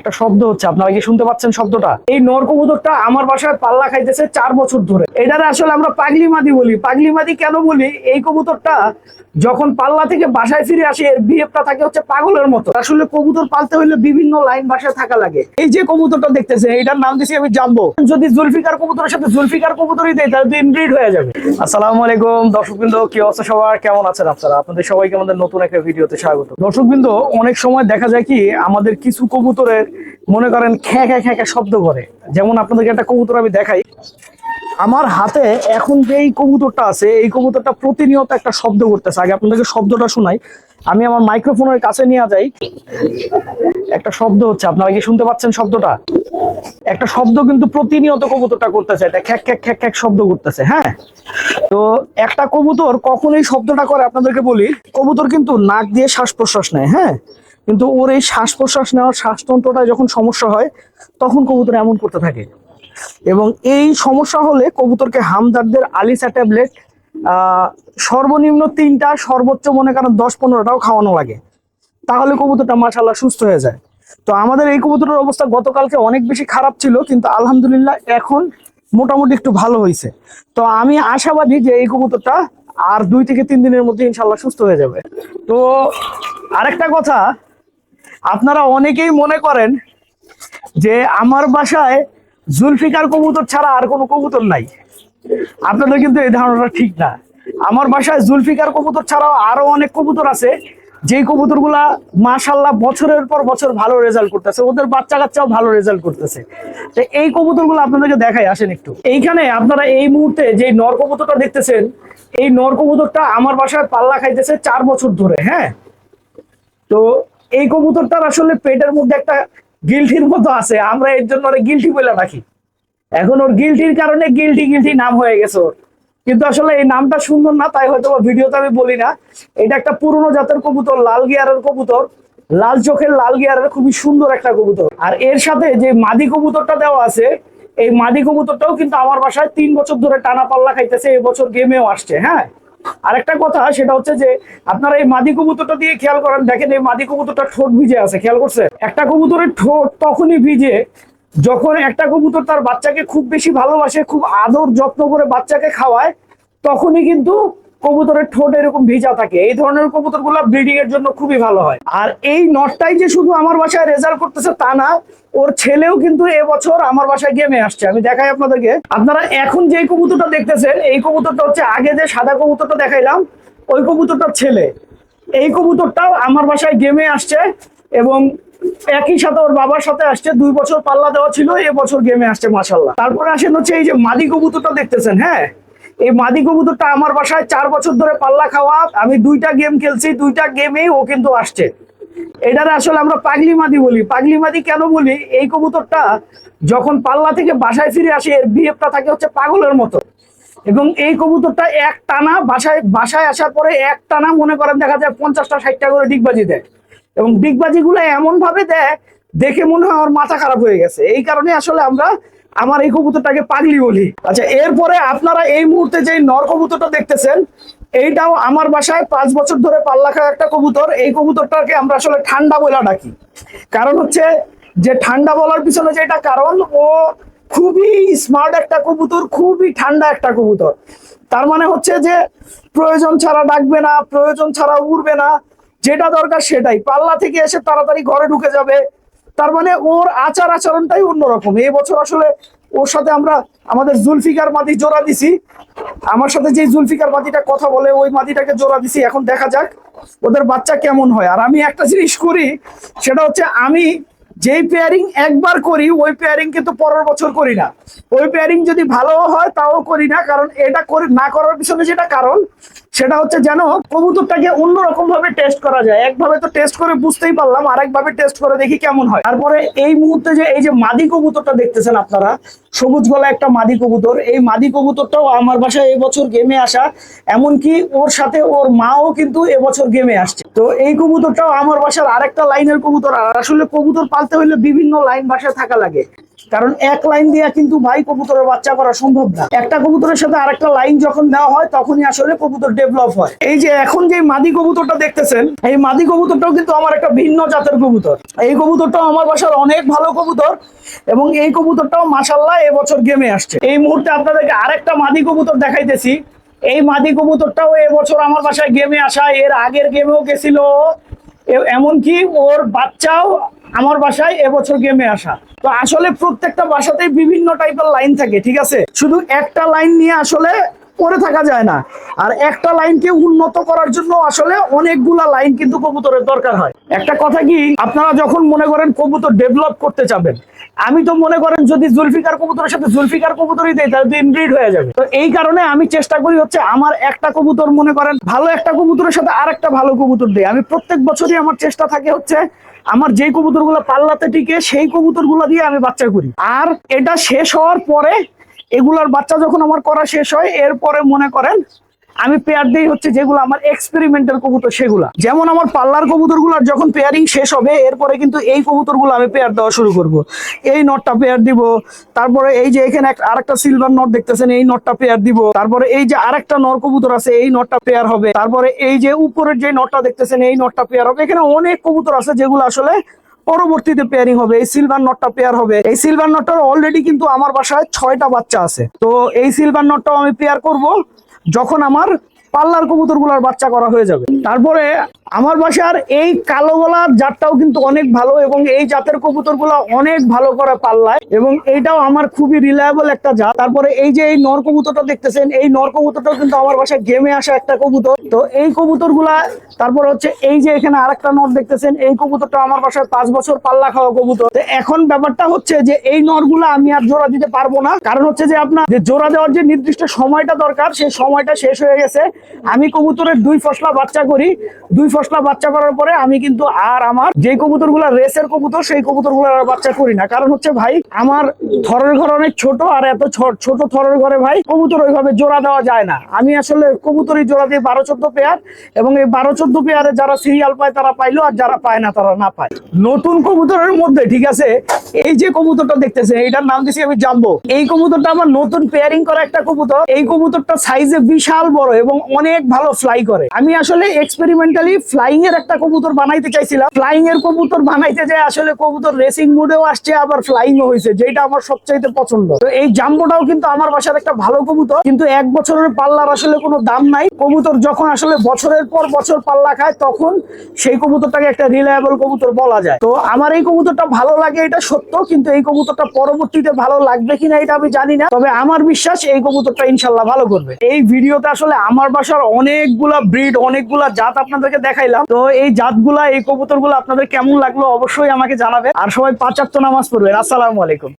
একটা শব্দ হচ্ছে। আপনারা কি শুনতে পাচ্ছেন শব্দটা? এই নর কবুতরটা আমার বাসায় পাল্লা খাইতেছে চার বছর ধরে। এটারে আসলে আমরা পাগলি মাদি বলি। পাগলি মাদি কেন বলি? এই কবুতরটা যখন পাল্লা থেকে বাসায় ফিরে আসে, এর বিহেভটা থাকে হচ্ছে পাগলের মতো। আসলে কবুতর পালতে হলে বিভিন্ন লাইন বাসায় থাকা লাগে। এই যে কবুতরটা দেখতেছে এটার নাম দিছি আমি জানব যদি জুলফিকার কবুতরের সাথে জুলফিকার কবুতরই দেয়, তাহলে ইনব্রিড হয়ে যাবে। আসসালামু আলাইকুম, দর্শকবৃন্দ, কি অবস্থা সবার? কেমন আছেন আপনারা? আপনাদের সবাইকে আমাদের নতুন একটা ভিডিওতে স্বাগত। দর্শকবৃন্দ, অনেক সময় দেখা যায় কি, আমাদের কিছু কবুতরের মনে করেন খ্যাঁ খ্যাঁ খ্যাঁ শব্দ করে। যেমন আপনাদেরকে একটা কবুতর আমি দেখাই। আমার হাতে এখন যে এই কবুতরটা আছে, এই কবুতরটা প্রতিনিয়ত একটা শব্দ করতেছে। আগে আপনাদেরকে শব্দটা শোনাই। আমি আমার মাইক্রোফোনের কাছে নিয়ে যাই। একটা শব্দ হচ্ছে, আপনারা কি শুনতে পাচ্ছেন শব্দটা? একটা শব্দ কিন্তু প্রতিনিয়ত কবুতরটা করতেছে। এটা খ্যাক খ্যাক খ্যাক খ্যাক শব্দ করতেছে হ্যাঁ? তো একটা কবুতর কখন এই শব্দটা করে, আপনাদেরকে বলি। কবুতর কিন্তু নাক দিয়ে শ্বাস প্রশ্বাস নেয় হ্যাঁ? কিন্তু ওর এই শ্বাস প্রশ্বাস নেওয়ার শ্বাসতন্ত্রটা যখন সমস্যা হয়, তখন কবুতর এমন করতে থাকে। এবং এই সমস্যা হলে কবুতরকে হামদারদের আলিসা ট্যাবলেট সর্বনিম্ন তিনটা, সর্বোচ্চ মনে করেন দশ পনেরোটাও খাওয়ানো লাগে। তাহলে কবুতরটা মাশাল্লাহ সুস্থ হয়ে যায়। তো আমাদের এই কবুতরের অবস্থা গতকালকে অনেক বেশি খারাপ ছিল, কিন্তু আলহামদুলিল্লাহ এখন মোটামুটি একটু ভালো হয়েছে। তো আমি আশাবাদী যে এই কবুতরটা আর দুই থেকে তিন দিনের মধ্যে ইনশাল্লাহ সুস্থ হয়ে যাবে। তো আরেকটা কথা আপনারা অনেকেই মনে করেন যে আমার বাসায় জুলফিকার কবুতর ছাড়া আর কোনো কবুতর নাই। আপনাদের কিন্তু এই ধারণাটা ঠিক না। আমার বাসায় জুলফিকার কবুতর ছাড়াও আরও অনেক কবুতর আছে, যেই কবুতরগুলা মাশাল্লাহ বছরের পর বছর ভালো রেজাল্ট করতেছে, ওদের বাচ্চা কাচ্চাও ভালো রেজাল্ট করতেছে। তো এই কবুতরগুলো আপনাদেরকে দেখাই, আসেন একটু। এইখানে আপনারা এই মুহূর্তে যে নর কবুতরটা দেখতেছেন, এই নর কবুতরটা আমার বাসায় পাল্লা খাইতেছে চার বছর ধরে হ্যাঁ? তো এই কবুতরটার আসলে পেটের মধ্যে একটা গিলটির মতো আছে। আমরা এর জন্য গিলটি বলে রাখি এখন ওর গিলটির কারণে গিলটি গিলটি নাম হয়ে গেছে ওর। কিন্তু আসলে এই নামটা সুন্দর না, তাই হয়তো ভিডিওতে আমি বলি না। এটা একটা পুরনো জাতের কবুতর, লাল গিয়ারের কবুতর। লাল চোখের লাল গিয়ারের খুবই সুন্দর একটা কবুতর। আর এর সাথে যে মাদি কবুতরটা দেওয়া আছে, এই মাদি কবুতরটাও কিন্তু আমার বাসায় তিন বছর ধরে টানা পাল্লা খাইতেছে এই বছর গেমেও আসছে হ্যাঁ? আরেকটা কথা সেটা হচ্ছে যে আপনারা এই মাদি কবুতরটা দিয়ে খেয়াল করেন, দেখেন এই মাদি কবুতরটা ঠোঁট ভিজে আছে, খেয়াল করছে? একটা কবুতরের ঠোঁট তখনই ভিজে যখন একটা কবুতর তার বাচ্চাকে খুব বেশি ভালোবাসে, খুব আদর যত্ন করে বাচ্চাকে খাওয়ায়, তখনই কিন্তু কবুতরের ঠোঁট এরকম ভিজা থাকে, এই ধরনের কবুতরগুলা ব্রিডিং এর জন্য খুবই ভালো হয়। আর এই নটটাই যে শুধু আমার বাসায় রেজাল্ট করতেছে তা না, ওর ছেলেও কিন্তু এবছর আমার বাসায় গেমে আসছে। আমি দেখাই আপনাদেরকে। আপনারা এখন যে কবুতরটা দেখতেছেন, এই কবুতরটা হচ্ছে আগে যে সাদা কবুতরটা দেখাইলাম, ওই কবুতরটার ছেলে। এই কবুতরটাও আমার বাসায় গেমে আসছে এবং একই সাথে ওর বাবার সাথে আসছে। দুই বছর পাল্লা দেওয়া ছিল এবছর গেমে আসছে মাসাল্লাহ তারপরে আসেন হচ্ছে এই যে মাদি কবুতরটা দেখতেছেন হ্যাঁ? এই মাদি কবুতরটা আমার বাসায় চার বছর ধরে পাল্লা খাওয়া। আমি দুইটা গেম খেলছি, দুইটা গেমেই ও কিন্তু আসছে। এটারে আসলে আমরা পাগলি মাদি বলি। পাগলি মাদি কেন বলি? এই কবুতরটা যখন পাল্লা থেকে বাসায় ফিরে আসে, এর বিহেভটা থাকে হচ্ছে পাগলের মতো। এবং এই কবুতরটা এক টানা বাসায় বাসায় আসার পরে এক টানা মনে করেন দেখা যায় পঞ্চাশটা, ষাটটা করে ডিগবাজি দেয়। এবং ডিগবাজি গুলো এমন ভাবে দেয়, দেখে মনে হয় আমার মাথা খারাপ হয়ে গেছে। এই কারণে আসলে আমরা আমার এই কবুতরটাকে পাগলি বলি। আচ্ছা এরপরে আপনারা এই মুহূর্তে যে নর কবুতরটা দেখতেছেন, এইটাও আমার বাসায় পাঁচ বছর ধরে পাল্লা খাওয়া একটা কবুতর। এই কবুতরটাকে আমরা আসলে ঠান্ডা বলে ডাকি। কারণ হচ্ছে যে ঠান্ডা বলার পিছনে যেটা কারণ, ও খুবই স্মার্ট একটা কবুতর, খুবই ঠান্ডা একটা কবুতর। তার মানে হচ্ছে যে প্রয়োজন ছাড়া ডাকবে না, প্রয়োজন ছাড়া উড়বে না, যেটা দরকার সেটাই। পাল্লা থেকে এসে তাড়াতাড়ি ঘরে ঢুকে যাবে তার মানে ওর আচার আচরণটাই অন্যরকম। এই বছর আসলে ওর সাথে আমরা আমাদের জুলফিকার মাদি জোড়া দিছি। আমার সাথে যে জুলফিকার মাদিটা কথা বলে, ওই মাদিটাকে জোড়া দিছি। এখন দেখা যাক ওদের বাচ্চা কেমন হয়। আর আমি একটা জিনিস করি, সেটা হচ্ছে আমি যেই পেয়ারিং একবার করি, ওই পেয়ারিং কিন্তু পরের বছর করি না। ওই পেয়ারিং যদি ভালো হয়, তাও করি না। কারণ এটা করে না করার পিছনে যেটা কারণ সেটা হচ্ছে যেন কবুতরটাকে অন্যরকম ভাবে টেস্ট করা যায়। একভাবে তো টেস্ট করে বুঝতেই পারলাম, আরেকভাবে টেস্ট করে দেখি কেমন হয়। তারপরে এই মুহূর্তে যে এই যে মাদি কবুতরটা দেখতেছেন আপনারা, সবুজ গলা একটা মাদি কবুতর, এই মাদি কবুতরটাও আমার বাসায় এবছর গেমে আসা, এমনকি ওর সাথে ওর মাও কিন্তু এবছর গেমে আসছে। তো এই কবুতরটাও আমার বাসার আরেকটা লাইনের কবুতর, আর আসলে কবুতর পালতে হলে বিভিন্ন লাইন বাসায় থাকা লাগে। কারণ এক লাইন দিয়ে কিন্তু ভাই কবুতরের বাচ্চা করা সম্ভব না। একটা কবুতরের সাথে আরেকটা লাইন যখন দেওয়া হয়, তখনই আসলে কবুতর ডেভেলপ হয়। এই যে এখন যে মাদি কবুতরটা দেখতেছেন, এই মাদি কবুতরটাও কিন্তু আমার একটা ভিন্ন জাতের কবুতর। এই কবুতরটাও আমার বাসার অনেক ভালো কবুতর এবং এই কবুতরটাও মাসাল্লাহ এবছর গেমে আসছে। এই মুহূর্তে আপনাদেরকে আরেকটা মাদি কবুতর দেখাইতেছি। এই মাদি কবুতরটাও এবছর আমার বাসায় গেমে আসা, এর আগের গেমেও গেছিল। এমনকি ওর বাচ্চাও আমার বাসায় এবছর গেমে আসা। তো আসলে প্রত্যেকটা বাসাতেই বিভিন্ন টাইপের লাইন থাকে, ঠিক আছে? শুধু একটা লাইন নিয়ে আসলে পরে থাকা যায় না। আর একটা লাইনকে উন্নত করার জন্য আসলে অনেকগুলা লাইন কিন্তু কবুতরের দরকার হয়। একটা কথা কি, আপনারা যখন মনে করেন কবুতর ডেভেলপ করতে চাবেন, আমি তো মনে করেন যদি জুলফিকার কবুতরের সাথে জুলফিকার কবুতরই দেয় তাহলে ইনব্রিড হয়ে যাবে। তো এই কারণে আমি চেষ্টা করি হচ্ছে আমার একটা কবুতর মনে করেন ভালো একটা কবুতরের সাথে আর একটা ভালো কবুতর দেয় আমি প্রত্যেক বছরই আমার চেষ্টা থাকে হচ্ছে আমার যেই কবুতরগুলো পাল্লাতে টিকে, সেই কবুতরগুলো দিয়ে আমি বাচ্চা করি। আর এটা শেষ হওয়ার পরে এগুলার বাচ্চা যখন আমার করা শেষ হয়, এরপরে মনে করেন আমি পেয়ার দিই হচ্ছে যেগুলো আমার এক্সপেরিমেন্টাল কবুতর সেগুলা। যেমন আমার পাল্লার কবুতরগুলোর যখন পেয়ারিং শেষ হবে, এরপরে কিন্তু এই কবুতরগুলো আমি পেয়ার দেওয়া শুরু করব। এই নটটা পেয়ার দিব, তারপরে এই যে এখানে আরেকটা সিলভার নট দেখতেছেন, এই নটটা পেয়ার দিব। তারপরে এই যে আরেকটা নর কবুতর আছে, এই নটটা পেয়ার হবে। তারপরে এই যে উপরের যে নটটা দেখতেছেন, এই নটটা পেয়ার হবে। এখানে অনেক কবুতর আছে যেগুলো আসলে পরবর্তীতে পেয়ারিং হবে, এই সিলভার নটটা পেয়ার হবে। এই সিলভার নটটার অলরেডি কিন্তু আমার বাসায় ছয়টা বাচ্চা আছে। তো এই সিলভার নটটাও আমি পেয়ার করব। যখন আমার পাল্লার কবুতরগুলোর বাচ্চা করা হয়ে যাবে। তারপরে আমার বাসার এই কালো গলার জাতটাও কিন্তু অনেক ভালো এবং এই জাতের কবুতরগুলো অনেক ভালো করে পাল্লায় এবং এইটাও আমার খুবই রিলায়েবল একটা জাত। তারপরে এই যে এই নর কবুতরটা দেখতেছেন, এই নর কবুতরটাও কিন্তু আমার বাসায় গেমে আসা একটা কবুতর। তো এই কবুতরগুলা, তারপর হচ্ছে এই যে এখানে আরেকটা নর দেখতেছেন, এই কবুতরটা আমার বাসায় পাঁচ বছর পাল্লা খাওয়া কবুতর। তো এখন ব্যাপারটা হচ্ছে যে এই নরগুলা আমি আর জোড়া দিতে পারব না। কারণ হচ্ছে যে আপনার, যে জোড়া দেওয়ার যে নির্দিষ্ট সময়টা দরকার, সেই সময়টা শেষ হয়ে গেছে। আমি কবুতরের দুই ফসলা বাচ্চা করি, দুই ফসলা বাচ্চা করার পরে আমি কিন্তু আর আমার যে কবুতরগুলো রেসের কবুতর, সেই কবুতরগুলো আর বাচ্চা করি না। কারণ হচ্ছে ভাই, আমার থরের ঘর অনেক ছোট আর এত ছোট থরের ঘরে ভাই কবুতর ওইভাবে জোড়া দেওয়া যায় না। আমি আসলে কবুতরই জোড়া দিয়ে বারো চোদ্দ পেয়ার এবং এই বারো চোদ্দ পেয়ারে যারা সিরিয়াল পায় তারা পাইলো আর যারা পায় না তারা না পায়। নতুন কবুতরের মধ্যে, ঠিক আছে? এই যে কবুতরটা দেখতেছে এইটার নাম দিছি আমি জানব এই কবুতরটা আমার নতুন পেয়ারিং করা একটা কবুতর। এই কবুতরটা সাইজে বিশাল বড় এবং অনেক ভালো ফ্লাই করে। আমি আসলে এক্সপেরিমেন্টালি ফ্লাইং এর একটা কবুতর বানাইতে চাইছিলাম। ফ্লাইং এর কবুতর বানাইতে যায় আসলে কবুতর রেসিং মুডেও আসছে, আবার ফ্লাইং ও হয়েছে যেটা আমার সবচাইতে পছন্দ। তো এই জাম্বোটাও কিন্তু আমার বাসার একটা ভালো কবুতর। কিন্তু এক বছরের পাল্লার আসলে কোনো দাম নাই। কবুতর যখন আসলে বছরের পর বছর পাল্লা খায়, তখন সেই কবুতরটাকে একটা রিলায়েবল কবুতর বলা যায়। তো আমার এই কবুতরটা ভালো লাগে, এটা সত্য, কিন্তু এই কবুতরটা পরবর্তীতে ভালো লাগবে কিনা, এটা আমি জানি না। তবে আমার বিশ্বাস এই কবুতরটা ইনশাল্লাহ ভালো করবে। এই ভিডিওটা আসলে আমার বাসার অনেকগুলা ব্রিড অনেকগুলা জাত আপনাদেরকে দেখাইলাম। তো এই জাতগুলা, এই কবুতরগুলো আপনাদের কেমন লাগল অবশ্যই আমাকে জানাবে আর সবাই পাঁচাত্ত নামাজ পড়বেন। আসসালামু আলাইকুম।